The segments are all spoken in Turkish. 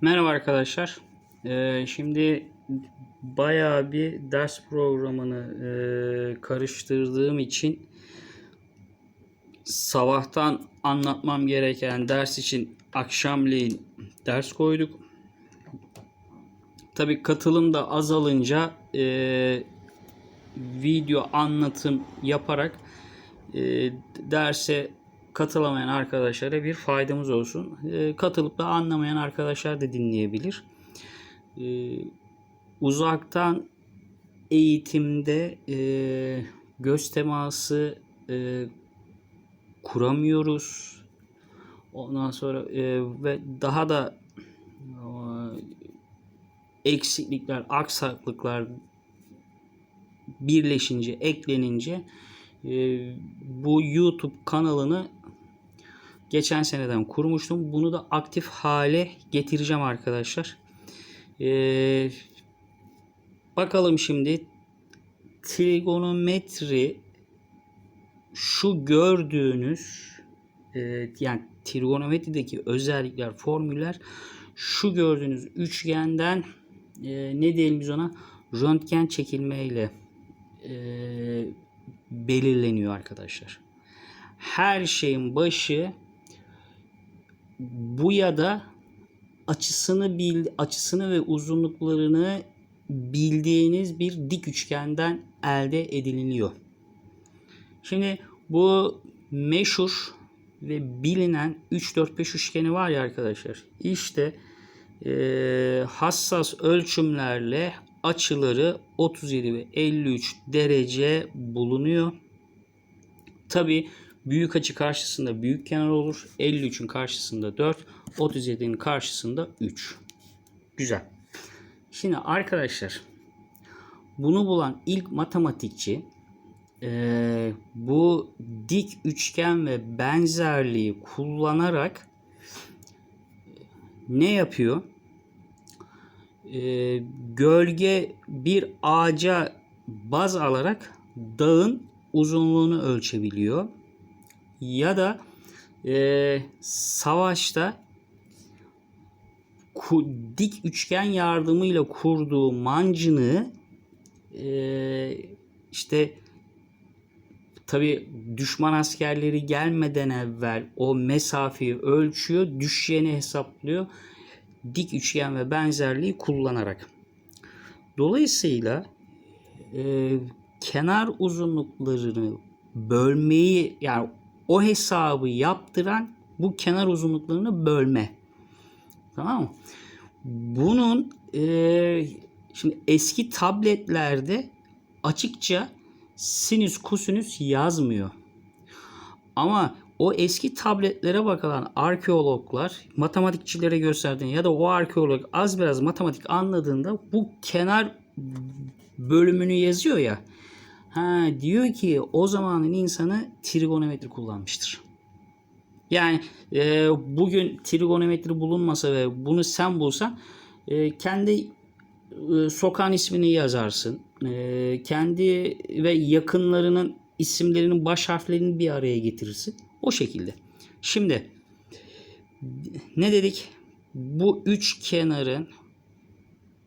Merhaba arkadaşlar. Ee, şimdi bayağı bir ders programını e, karıştırdığım için sabahtan anlatmam gereken ders için akşamleyin ders koyduk. Tabi katılım da azalınca e, video anlatım yaparak e, derse katılamayan arkadaşlara bir faydamız olsun. E, katılıp da anlamayan arkadaşlar da dinleyebilir. E, uzaktan eğitimde e, göz teması kuramıyoruz. Ondan sonra ve daha da eksiklikler, aksaklıklar birleşince, eklenince bu YouTube kanalını geçen seneden kurmuştum. Bunu da aktif hale getireceğim arkadaşlar. E, bakalım şimdi trigonometri şu gördüğünüz e, yani trigonometrideki özellikler, formüller şu gördüğünüz üçgenden e, ne diyelim biz ona röntgen çekilmeyle e, belirleniyor arkadaşlar. Her şeyin başı bu ya da açısını bil, açısını ve uzunluklarını bildiğiniz bir dik üçgenden elde ediliyor. Şimdi bu meşhur ve bilinen 3-4-5 üçgeni var ya arkadaşlar. İşte e, hassas ölçümlerle açıları 37 ve 53 derece bulunuyor. Tabi büyük açı karşısında büyük kenar olur. 53'ün karşısında 4, 37'nin karşısında 3. Güzel. Şimdi arkadaşlar bunu bulan ilk matematikçi e, bu dik üçgen ve benzerliği kullanarak ne yapıyor? E, gölge bir ağaca baz alarak dağın uzunluğunu ölçebiliyor. Ya da e, savaşta ku, dik üçgen yardımıyla kurduğu mancını e, işte tabi düşman askerleri gelmeden evvel o mesafeyi ölçüyor, düşeni hesaplıyor. Dik üçgen ve benzerliği kullanarak. Dolayısıyla e, kenar uzunluklarını bölmeyi yani o hesabı yaptıran bu kenar uzunluklarını bölme. Tamam mı? Bunun e, şimdi eski tabletlerde açıkça sinüs kosinüs yazmıyor. Ama o eski tabletlere bakılan arkeologlar matematikçilere gösterdiğinde ya da o arkeolog az biraz matematik anladığında bu kenar bölümünü yazıyor ya. Ha, diyor ki o zamanın insanı trigonometri kullanmıştır. Yani e, bugün trigonometri bulunmasa ve bunu sen bulsan e, kendi e, sokağın ismini yazarsın. E, kendi ve yakınlarının isimlerinin baş harflerini bir araya getirirsin. O şekilde. Şimdi ne dedik? Bu üç kenarın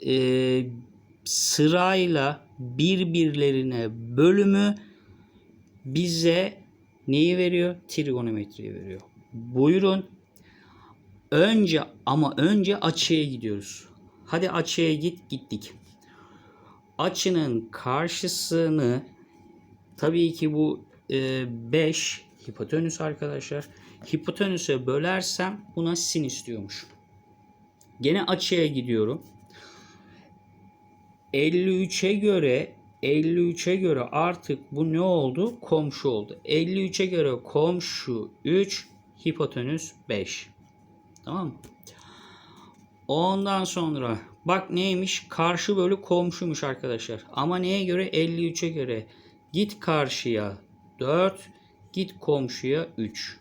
e, sırayla birbirlerine bölümü bize neyi veriyor? Trigonometriyi veriyor. Buyurun. Önce ama önce açıya gidiyoruz. Hadi açıya git gittik. Açının karşısını tabii ki bu 5 e, hipotenüs arkadaşlar. Hipotenüse bölersem buna sinüs diyormuş. Gene açıya gidiyorum. 53'e göre 53'e göre artık bu ne oldu? Komşu oldu. 53'e göre komşu 3, hipotenüs 5. Tamam mı? Ondan sonra bak neymiş? Karşı bölü komşuymuş arkadaşlar. Ama neye göre? 53'e göre. Git karşıya 4, git komşuya 3.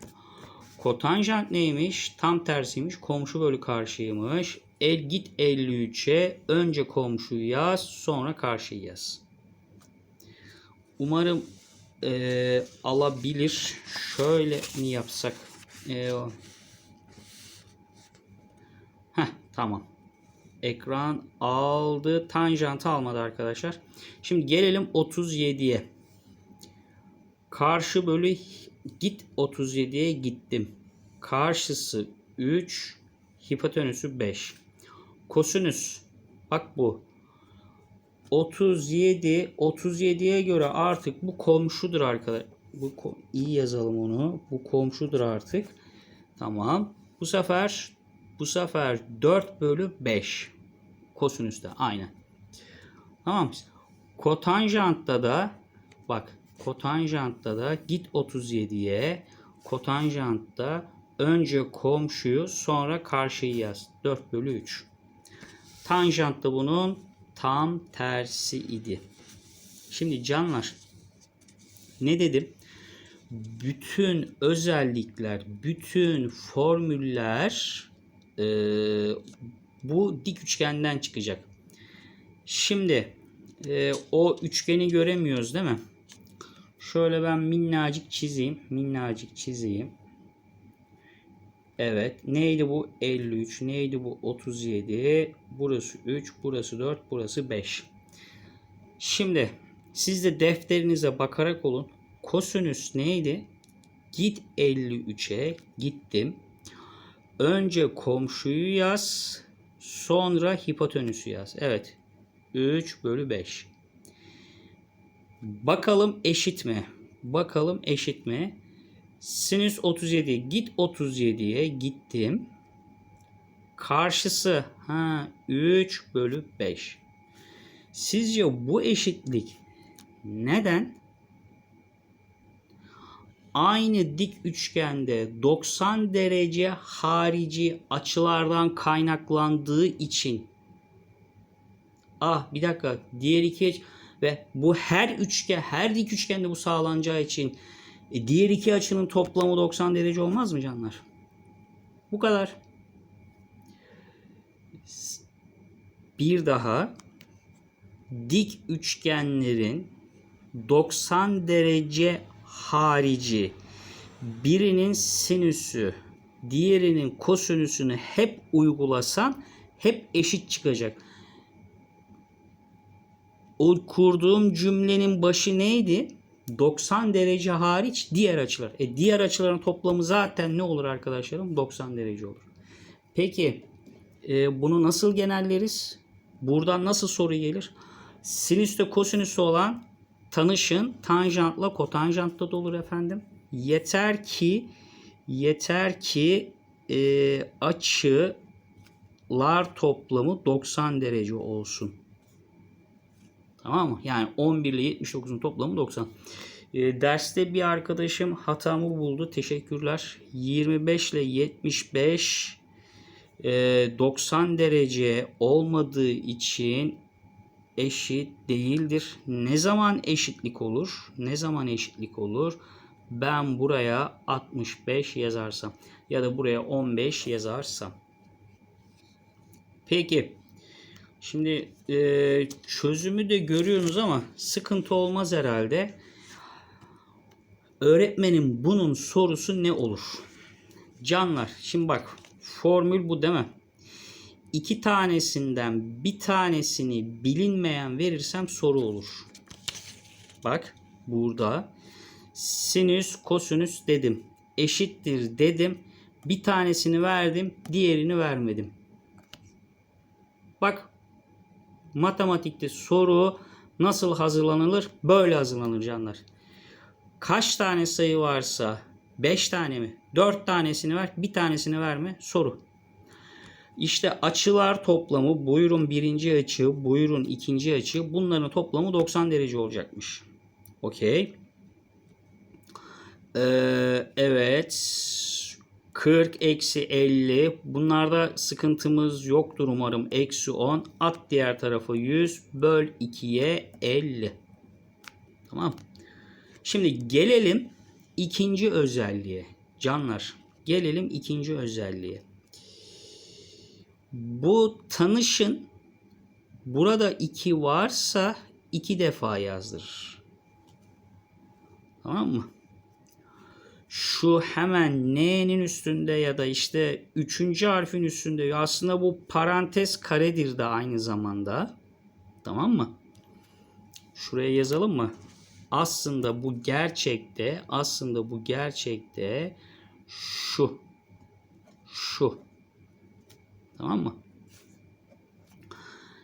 Kotanjant neymiş? Tam tersiymiş. Komşu bölü karşıymış. El git 53'e önce komşuyu yaz sonra karşıyı yaz. Umarım e, alabilir. Şöyle mi yapsak? E, Heh, Tamam. Ekran aldı. Tanjantı almadı arkadaşlar. Şimdi gelelim 37'ye. Karşı bölü git 37'ye gittim. Karşısı 3. Hipotenüsü 5. Kosinüs. Bak bu. 37 37'ye göre artık bu komşudur arkadaşlar. Bu iyi yazalım onu. Bu komşudur artık. Tamam. Bu sefer bu sefer 4 bölü 5. Kosinüste aynen. Tamam. Kotanjantta da bak kotanjantta da git 37'ye kotanjantta önce komşuyu sonra karşıyı yaz. 4 bölü 3. Tanjant da bunun tam tersi idi. Şimdi canlar ne dedim? Bütün özellikler, bütün formüller e, bu dik üçgenden çıkacak. Şimdi e, o üçgeni göremiyoruz değil mi? Şöyle ben minnacık çizeyim. Minnacık çizeyim. Evet. Neydi bu? 53. Neydi bu? 37. Burası 3. Burası 4. Burası 5. Şimdi siz de defterinize bakarak olun. Kosinüs neydi? Git 53'e gittim. Önce komşuyu yaz. Sonra hipotenüsü yaz. Evet. 3 bölü 5. Bakalım eşit mi? Bakalım eşit mi? Sinüs 37. Git 37'ye gittim. Karşısı ha 3 bölü 5. Sizce bu eşitlik neden? Aynı dik üçgende 90 derece harici açılardan kaynaklandığı için Ah bir dakika diğer iki ve bu her üçgen her dik üçgende bu sağlanacağı için e, diğer iki açının toplamı 90 derece olmaz mı canlar? Bu kadar. Bir daha dik üçgenlerin 90 derece harici birinin sinüsü diğerinin kosinüsünü hep uygulasan hep eşit çıkacak. O kurduğum cümlenin başı neydi? 90 derece hariç diğer açılar. E diğer açıların toplamı zaten ne olur arkadaşlarım? 90 derece olur. Peki e, bunu nasıl genelleriz? Buradan nasıl soru gelir? Sinüste kosinüsü olan tanışın tanjantla kotanjantla da olur efendim. Yeter ki yeter ki e, açılar toplamı 90 derece olsun. Tamam mı? Yani 11 ile 79'un toplamı 90. E, derste bir arkadaşım hatamı buldu. Teşekkürler. 25 ile 75 e, 90 derece olmadığı için eşit değildir. Ne zaman eşitlik olur? Ne zaman eşitlik olur? Ben buraya 65 yazarsam ya da buraya 15 yazarsam. Peki. Şimdi e, çözümü de görüyorsunuz ama sıkıntı olmaz herhalde. Öğretmenim bunun sorusu ne olur? Canlar şimdi bak formül bu değil mi? İki tanesinden bir tanesini bilinmeyen verirsem soru olur. Bak burada sinüs kosinüs dedim. Eşittir dedim. Bir tanesini verdim, diğerini vermedim. Bak matematikte soru nasıl hazırlanılır? Böyle hazırlanır canlar. Kaç tane sayı varsa 5 tane mi? 4 tanesini ver, bir tanesini verme. Soru. İşte açılar toplamı buyurun birinci açı, buyurun ikinci açı. Bunların toplamı 90 derece olacakmış. Okey. Ee, evet. 40 eksi 50. Bunlarda sıkıntımız yoktur umarım. Eksi 10. At diğer tarafa 100. Böl 2'ye 50. Tamam. Şimdi gelelim ikinci özelliğe. Canlar gelelim ikinci özelliğe. Bu tanışın burada 2 varsa 2 defa yazdırır. Tamam mı? Şu hemen n'nin üstünde ya da işte üçüncü harfin üstünde aslında bu parantez karedir de aynı zamanda. Tamam mı? Şuraya yazalım mı? Aslında bu gerçekte aslında bu gerçekte şu şu tamam mı?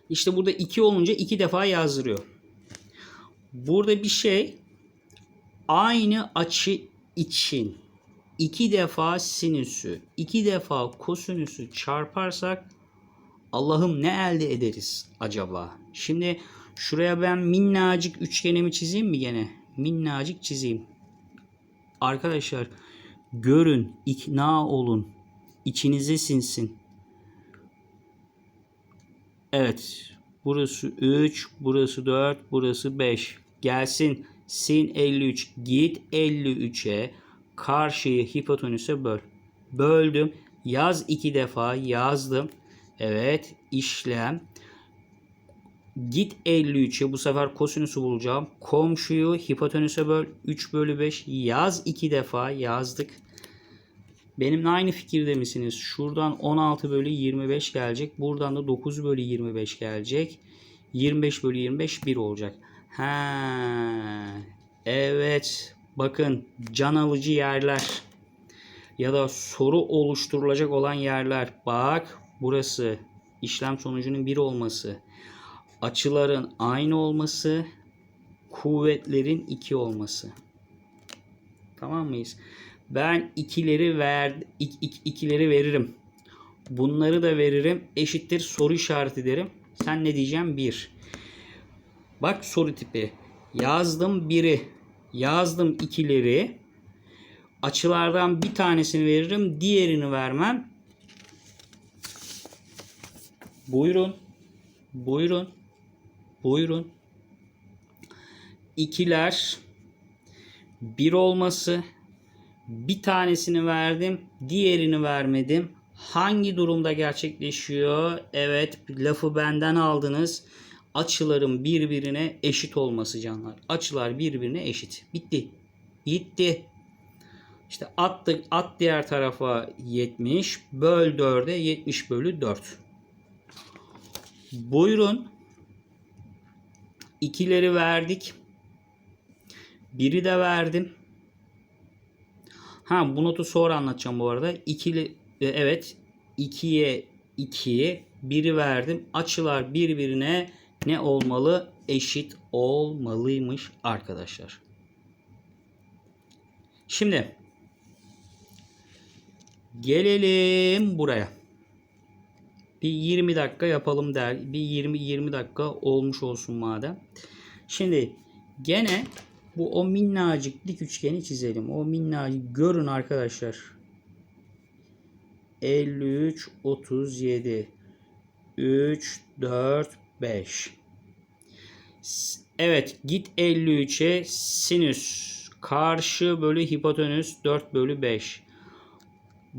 İşte burada 2 olunca iki defa yazdırıyor. Burada bir şey aynı açı için iki defa sinüsü, iki defa kosinüsü çarparsak Allah'ım ne elde ederiz acaba? Şimdi şuraya ben minnacık üçgenimi çizeyim mi gene? Minnacık çizeyim. Arkadaşlar görün, ikna olun. içinize sinsin. Evet. Burası 3, burası 4, burası 5. Gelsin. Sin 53. Git 53'e. Karşıyı hipotenüse böl. Böldüm. Yaz iki defa yazdım. Evet. işlem. Git 53'e bu sefer kosinüsü bulacağım. Komşuyu hipotenüse böl. 3 bölü 5. Yaz iki defa yazdık. Benimle aynı fikirde misiniz? Şuradan 16 bölü 25 gelecek. Buradan da 9 bölü 25 gelecek. 25 bölü 25 1 olacak. Ha, evet. Bakın can alıcı yerler ya da soru oluşturulacak olan yerler. Bak burası işlem sonucunun 1 olması. Açıların aynı olması. Kuvvetlerin 2 olması. Tamam mıyız? Ben ikileri ver ik, ik, ikileri veririm. Bunları da veririm. Eşittir soru işareti derim. Sen ne diyeceğim? 1. Bak soru tipi. Yazdım biri. Yazdım ikileri. Açılardan bir tanesini veririm. Diğerini vermem. Buyurun. Buyurun. Buyurun. İkiler bir olması bir tanesini verdim, diğerini vermedim. Hangi durumda gerçekleşiyor? Evet, lafı benden aldınız. Açıların birbirine eşit olması canlar. Açılar birbirine eşit. Bitti. Gitti. İşte attık, at diğer tarafa 70, böl 4'e 70 bölü 4. Buyurun. İkileri verdik. Biri de verdim. Ha bu notu sonra anlatacağım bu arada. İkili e, evet 2'ye 2'ye 1'i verdim. Açılar birbirine ne olmalı? Eşit olmalıymış arkadaşlar. Şimdi gelelim buraya. Bir 20 dakika yapalım der. Bir 20 20 dakika olmuş olsun madem. Şimdi gene bu o minnacık dik üçgeni çizelim. O minnacık görün arkadaşlar. 53 37 3 4 5 Evet git 53'e sinüs karşı bölü hipotenüs 4 bölü 5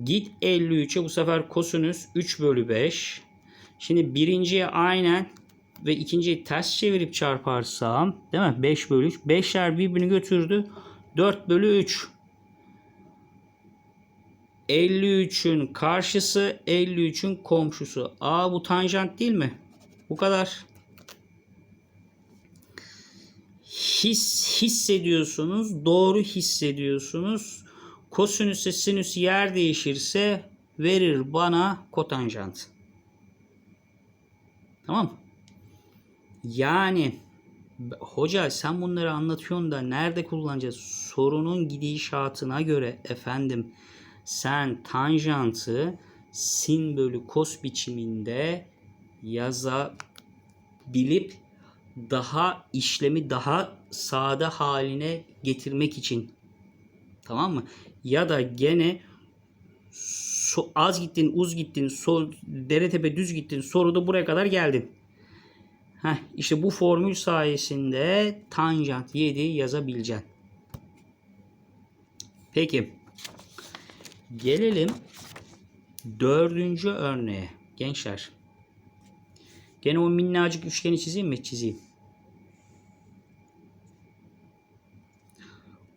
git 53'e bu sefer kosinüs 3 bölü 5 şimdi birinciye aynen ve ikinciyi ters çevirip çarparsam değil mi? 5 bölü 3. 5'ler birbirini götürdü. 4 bölü 3. 53'ün karşısı 53'ün komşusu. Aa bu tanjant değil mi? Bu kadar. His, hissediyorsunuz. Doğru hissediyorsunuz. Kosinüse sinüs yer değişirse verir bana kotanjant. Tamam mı? Yani hoca sen bunları anlatıyorsun da nerede kullanacağız? Sorunun gidişatına göre efendim sen tanjantı sin bölü kos biçiminde yazabilip daha işlemi daha sade haline getirmek için tamam mı? Ya da gene so, az gittin, uz gittin, sol, dere tepe düz gittin, soruda buraya kadar geldin. Heh, işte bu formül sayesinde tanjant 7 yazabileceksin. Peki. Gelelim dördüncü örneğe. Gençler. Gene o minnacık üçgeni çizeyim mi? Çizeyim.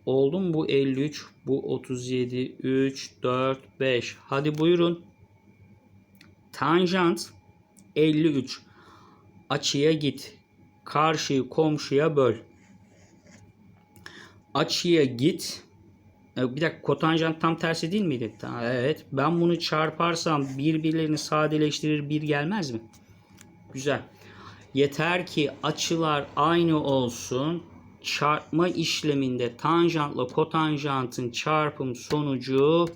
Oldu mu bu 53? Bu 37. 3, 4, 5. Hadi buyurun. Tanjant 53. Açıya git. Karşıyı komşuya böl. Açıya git. E, Bir dakika kotanjant tam tersi değil miydi? Evet. Ben bunu çarparsam birbirlerini sadeleştirir bir gelmez mi? Güzel. Yeter ki açılar aynı olsun. Çarpma işleminde tanjantla kotanjantın çarpım sonucu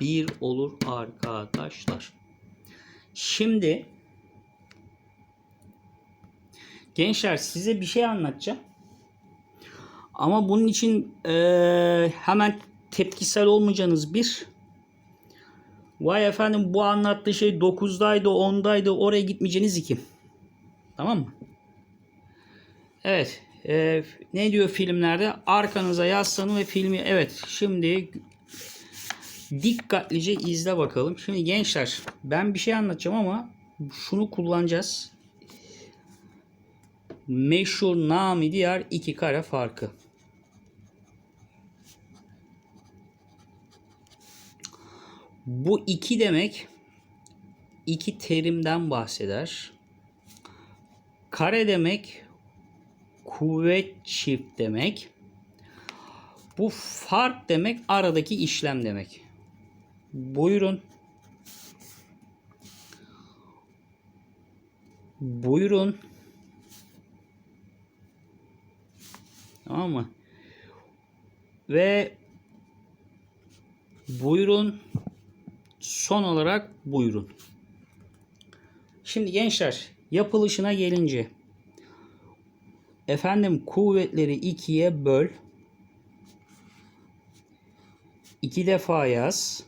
1 olur arkadaşlar. Şimdi gençler size bir şey anlatacağım. Ama bunun için eee, hemen tepkisel olmayacağınız bir. Vay efendim bu anlattığı şey 9'daydı 10'daydı oraya gitmeyeceğiniz iki. Tamam mı? Evet. eee, ne diyor filmlerde? Arkanıza yaslanın ve filmi evet şimdi dikkatlice izle bakalım. Şimdi gençler ben bir şey anlatacağım ama şunu kullanacağız. Meşhur nami diğer iki kare farkı. Bu iki demek iki terimden bahseder. Kare demek kuvvet çift demek. Bu fark demek aradaki işlem demek. Buyurun. Buyurun. Tamam mı? Ve buyurun son olarak buyurun. Şimdi gençler yapılışına gelince efendim kuvvetleri ikiye böl. iki defa yaz.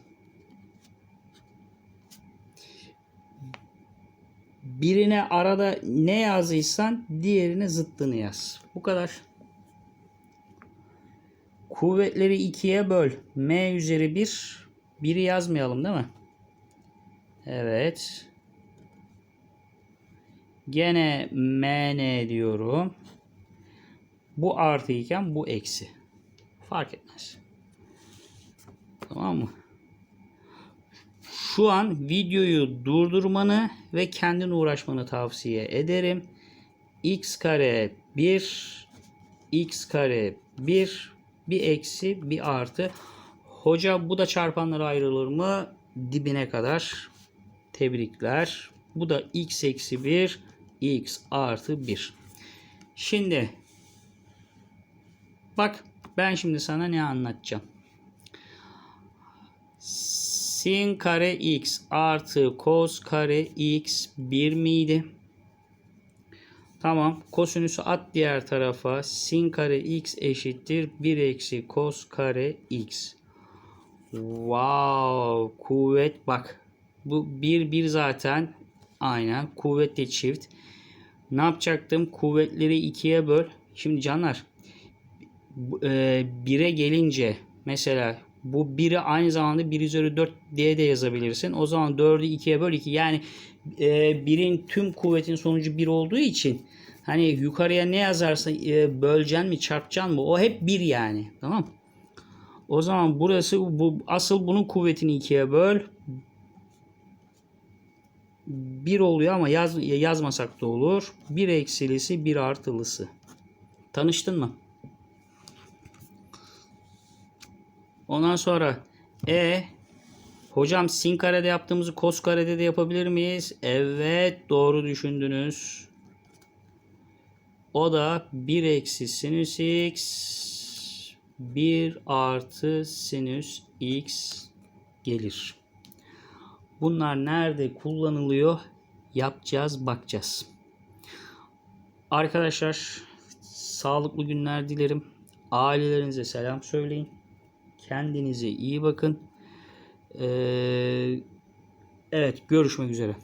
Birine arada ne yazdıysan diğerine zıttını yaz. Bu kadar. Kuvvetleri ikiye böl. M üzeri 1. 1'i yazmayalım değil mi? Evet. Gene MN diyorum. Bu artı iken bu eksi. Fark etmez. Tamam mı? Şu an videoyu durdurmanı ve kendin uğraşmanı tavsiye ederim. x kare 1 x kare 1 bir eksi bir artı. Hoca bu da çarpanlara ayrılır mı? Dibine kadar. Tebrikler. Bu da x eksi 1 x artı 1. Şimdi bak ben şimdi sana ne anlatacağım. Sin kare x artı cos kare x 1 miydi? Tamam. Kosinüsü at diğer tarafa. Sin kare x eşittir 1 eksi cos kare x. Wow. Kuvvet bak. Bu 1 1 zaten. Aynen. Kuvvetle çift. Ne yapacaktım? Kuvvetleri ikiye böl. Şimdi canlar. 1'e gelince mesela bu 1'i aynı zamanda 1 üzeri 4 diye de yazabilirsin. O zaman 4'ü 2'ye böl 2. Yani e, 1'in tüm kuvvetin sonucu 1 olduğu için hani yukarıya ne yazarsa e, böleceksin mi çarpacaksın mı o hep 1 yani. Tamam O zaman burası bu asıl bunun kuvvetini 2'ye böl. 1 oluyor ama yaz, yazmasak da olur. 1 eksilisi 1 artılısı. Tanıştın mı? Ondan sonra e hocam sin karede yaptığımızı kos karede de yapabilir miyiz? Evet doğru düşündünüz. O da 1 eksi sinüs x 1 artı sinüs x gelir. Bunlar nerede kullanılıyor? Yapacağız, bakacağız. Arkadaşlar sağlıklı günler dilerim. Ailelerinize selam söyleyin. Kendinize iyi bakın. Ee, evet görüşmek üzere.